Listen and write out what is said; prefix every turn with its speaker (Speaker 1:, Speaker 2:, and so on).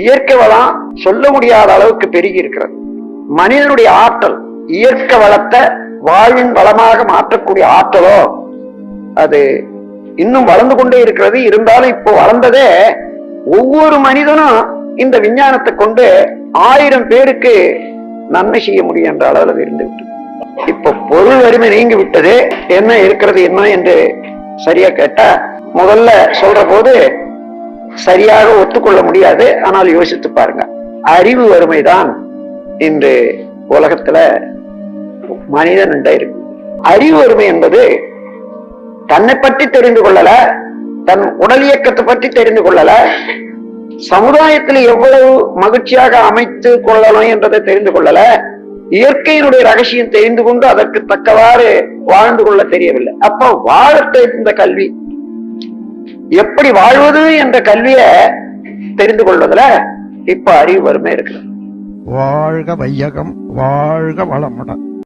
Speaker 1: இயற்கை வளம் சொல்ல முடியாத அளவுக்கு பெருகி இருக்கிறது மனிதனுடைய ஆற்றல் இயற்கை வளத்தை வாழ்வின் வளமாக மாற்றக்கூடிய ஆற்றலோ அது இன்னும் வளர்ந்து கொண்டே இருக்கிறது. இருந்தாலும் இப்போ வளர்ந்ததே ஒவ்வொரு மனிதனும் இந்த விஞ்ஞானத்தை கொண்டு ஆயிரம் பேருக்கு நன்மை செய்ய முடியும் என்ற அளவில் இருந்து விட்டது இப்ப பொருள் வறுமை நீங்கி விட்டது. என்ன இருக்கிறது என்ன என்று சரியா கேட்டா முதல்ல சொல்ற போது சரியாக ஒத்துக்கொள்ள முடியாது. ஆனால் யோசித்து பாருங்க. அறிவு வறுமைதான் இன்று உலகத்துல மனிதன் இருக்கு. அறிவு வறுமை என்பது தன்னை பற்றி தெரிந்து கொள்ளல தன் உடல் இயக்கத்தை பற்றி தெரிந்து கொள்ளல சமுதாயத்தில் எவ்வளவு மகிழ்ச்சியாக அமைத்து கொள்ளலாம் என்றதை தெரிந்து கொள்ளல இயற்கையினுடைய ரகசியம் தெரிந்து கொண்டு அதற்கு தக்கவாறு வாழ்ந்து கொள்ள தெரியவில்லை. அப்ப வாழ தெரிந்த கல்வி. எப்படி வாழ்வது என்ற கல்விய தெரிந்து கொள்வதுல இப்ப அறிவு வறுமை இருக்குது
Speaker 2: வாழ்க வையகம் வாழ்க வளமுடன்.